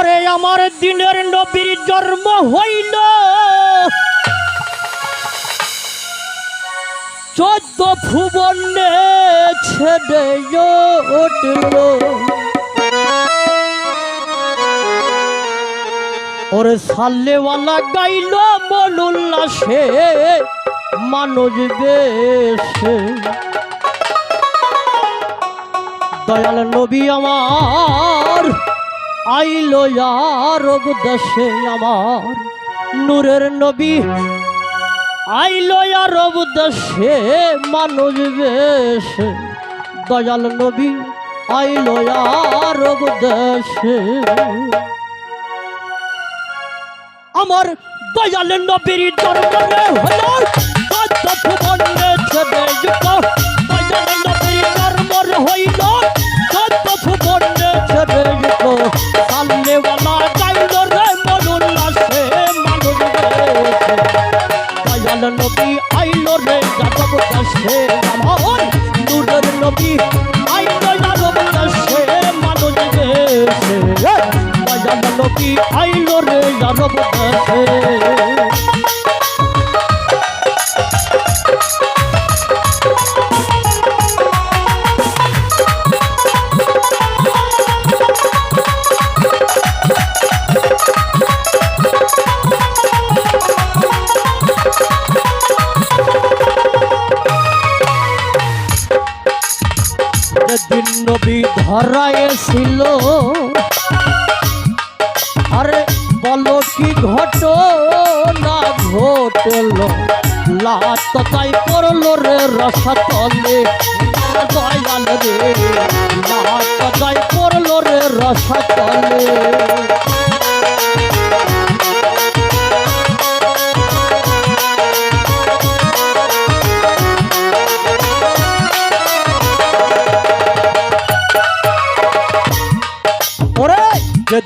ওরে আমার দিনের নবীর জন্ম হইল। চোদ্দ ভুবনে ছেড়ে উঠল। ওরে সাল্লেওয়ালা গাইল মন সে মানুষ বেশে দয়াল নবী আমার আইলো আরব দেশে আমার, নূরের নবী। আইলো আরব দেশে মানুষ বেশে দয়াল নবী, আইলো আরব দেশে। আমার দয়াল নবীর দরবারে আইল রে যাদব দাসে নবী ধরাইছিল আরে বলো কি ঘট না ঘটল লাত তাই পড়ল রে রসতলে। দয়াল রে লাত তাই রে ওরে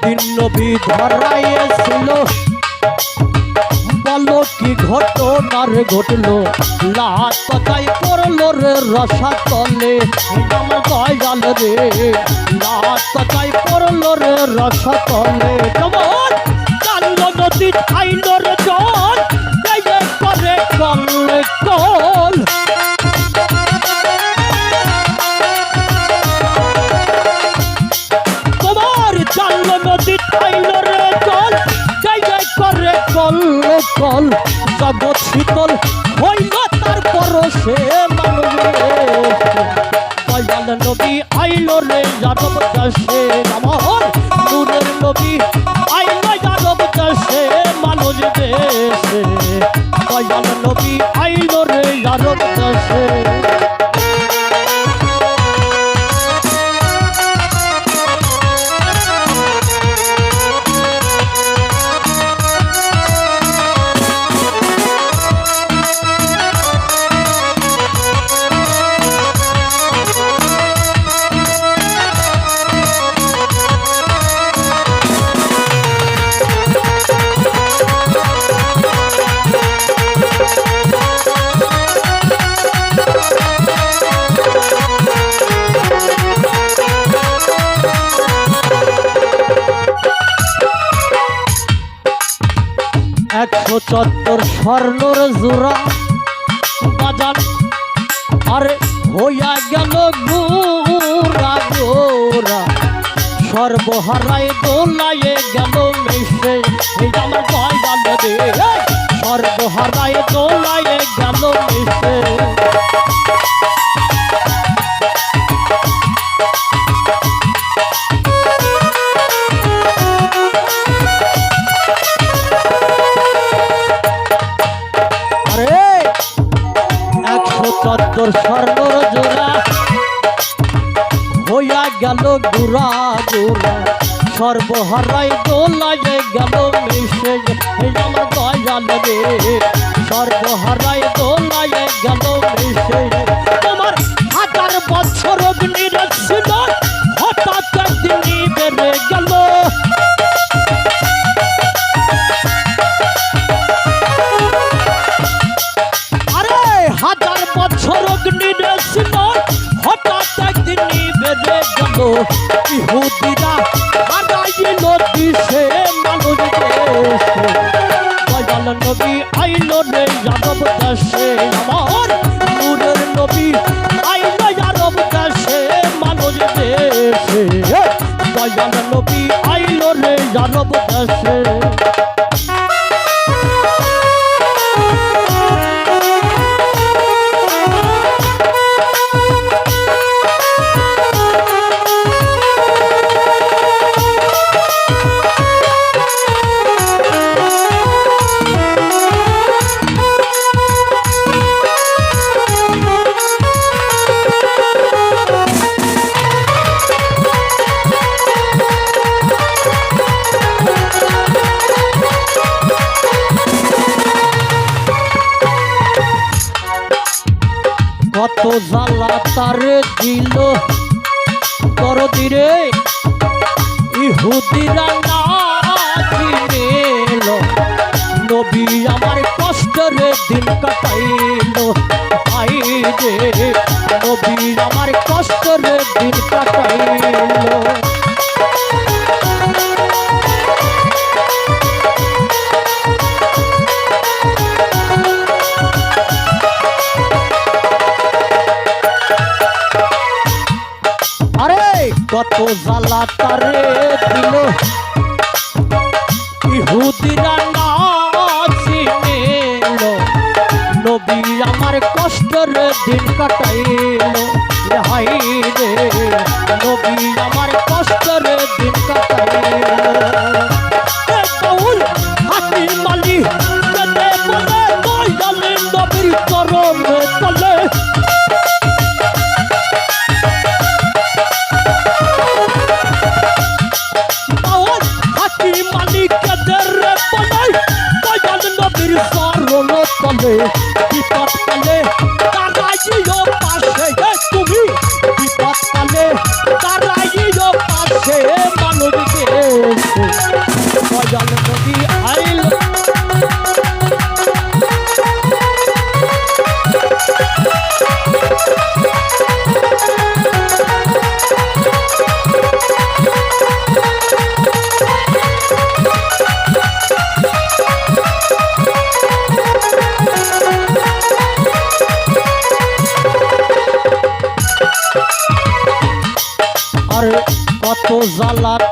যেদিন নবী ধরাইয়েছিল বলো কি ঘটনার ঘটলো? লাত কথাই পড়ল রে রসা তলে আমার দয়াল রে। লাত কথাই পড়ল রে রসা তলে কেমন? কান্দ নদী খাইল রে পরশে একশো চত্বর স্বর্ণর জোড়া। বাজার আরে হইয়া গেল সর্বহারায় দোলায় গেল মিশে সর্বহারায় দোলায় গেল মিশে চত্বর স্বর্ণ জোড়া। হইয়া গেল গুড়া গুড়া। সর্বহারাই দোলায় গেল মিশে। আমার দয়াল রে, সর্বহারাই দোলায় গেল মিশে। হাজার বছর অগ্নির হঠাৎ একদিন বেড়ে গেল, ইহুদিরা নদী সে মানুষ নবী আইল যাদব দেশে, আমার নূরের নবী আইল যাদব দেশে, মানুষ দেশে। দয়াল নবী আইল যাদব দেশে। জ্বালা তারে দিল। করদিরে ইহুদিরা না নবী আমার কষ্টরে দিন কাটাইল। কত জ্বালা তারে দিল। ইহুদিরা না চিনেল নবী আমার কষ্টের দিন কাটাইল। হাই রে, নবী আমার কষ্টের দিন কাটাইল। মালি বলে নবীর চরণে তলে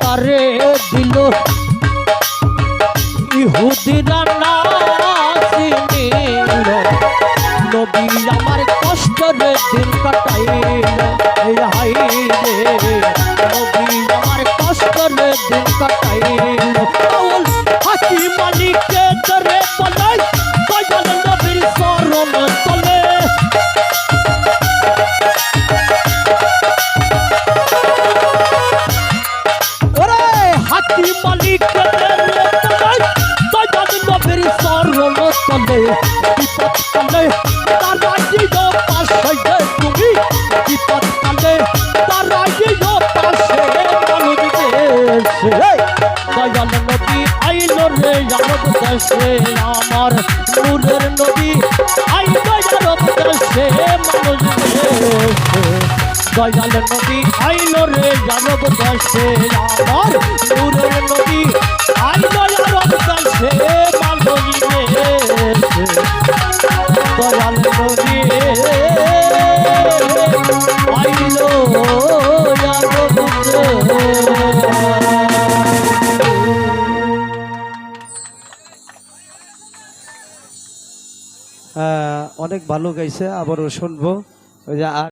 তারে দিল। ইহুদিরা না চিনিল নবী আমার কষ্টের দিন কাটাইল। হাই রে চরণ তলে বিপদ কালে তারা দিও পাশে গে তুমি বিপদ কালে তারা দিও পাশে মানুষ দেশে দয়াল নবী আইল রে আরব দেশে আমার নূরের নবী আইল আরব দেশে মানুষ দেশে দয়াল নবী আইল রে জানব দেশে আমার নূরের নবী অনেক ভালো গাইছে আবারও শুনব। ওই যে